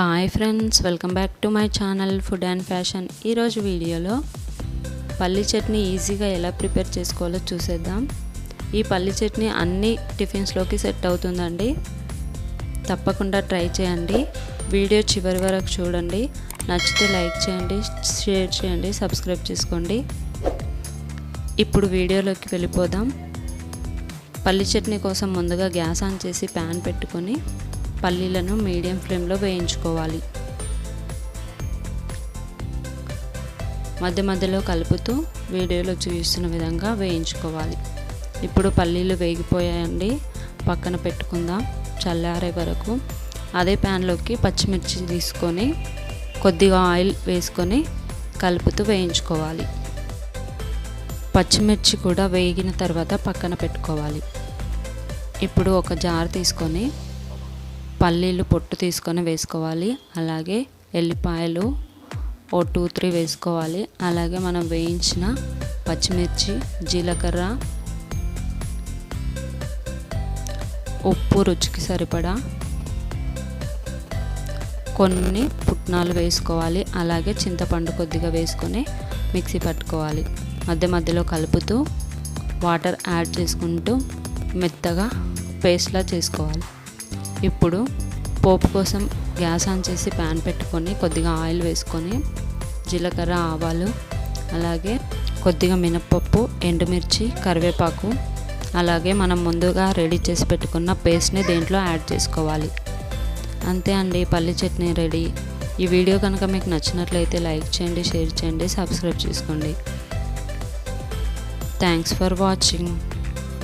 Hi friends welcome back to my channel food and fashion ఈరోజు వీడియోలో పల్లి చట్నీ ఈజీగా ఎలా ప్రిపేర్ చేసుకోవాలో చూసేద్దాం. ఈ పల్లి చట్నీ అన్ని టిఫిన్స్లోకి సెట్ అవుతుందండి. తప్పకుండా ట్రై చేయండి. వీడియో చివరి వరకు చూడండి. నచ్చితే లైక్ చేయండి షేర్ చేయండి సబ్స్క్రైబ్ చేసుకోండి. ఇప్పుడు వీడియోలోకి వెళ్ళిపోదాం. పల్లి చట్నీ కోసం ముందుగా గ్యాస్ ఆన్ చేసి ప్యాన్ పెట్టుకొని పల్లీలను మీడియం ఫ్లేమ్లో వేయించుకోవాలి. మధ్య మధ్యలో కలుపుతూ వీడియోలో చూపిస్తున్న విధంగా వేయించుకోవాలి. ఇప్పుడు పల్లీలు వేగిపోయాయండి. పక్కన పెట్టుకుందాం. చల్లారే వరకు అదే ప్యాన్లోకి పచ్చిమిర్చి తీసుకొని కొద్దిగా ఆయిల్ వేసుకొని కలుపుతూ వేయించుకోవాలి. పచ్చిమిర్చి కూడా వేగిన తర్వాత పక్కన పెట్టుకోవాలి. ఇప్పుడు ఒక జార్ తీసుకొని పల్లీలు పొట్టు తీసుకొని వేసుకోవాలి. అలాగే ఎల్లిపాయలు ఓ టూ త్రీ వేసుకోవాలి. అలాగే మనం వేయించిన పచ్చిమిర్చి జీలకర్ర ఉప్పు రుచికి సరిపడా కొన్ని పుట్నాలు వేసుకోవాలి. అలాగే చింతపండు కొద్దిగా వేసుకొని మిక్సీ పట్టుకోవాలి. మధ్య మధ్యలో కలుపుతూ వాటర్ యాడ్ చేసుకుంటూ మెత్తగా పేస్ట్లా చేసుకోవాలి. ఇప్పుడు పోపు కోసం గ్యాస్ ఆన్ చేసి ప్యాన్ పెట్టుకొని కొద్దిగా ఆయిల్ వేసుకొని జీలకర్ర ఆవాలు అలాగే కొద్దిగా మినప్పప్పు ఎండుమిర్చి కరివేపాకు అలాగే మనం ముందుగా రెడీ చేసి పెట్టుకున్న పేస్ట్ని దేంట్లో యాడ్ చేసుకోవాలి. అంతే అండి పల్లి చట్నీ రెడీ. ఈ వీడియో కనుక మీకు నచ్చినట్లయితే లైక్ చేయండి షేర్ చేయండి సబ్స్క్రైబ్ చేసుకోండి. Thanks for watching.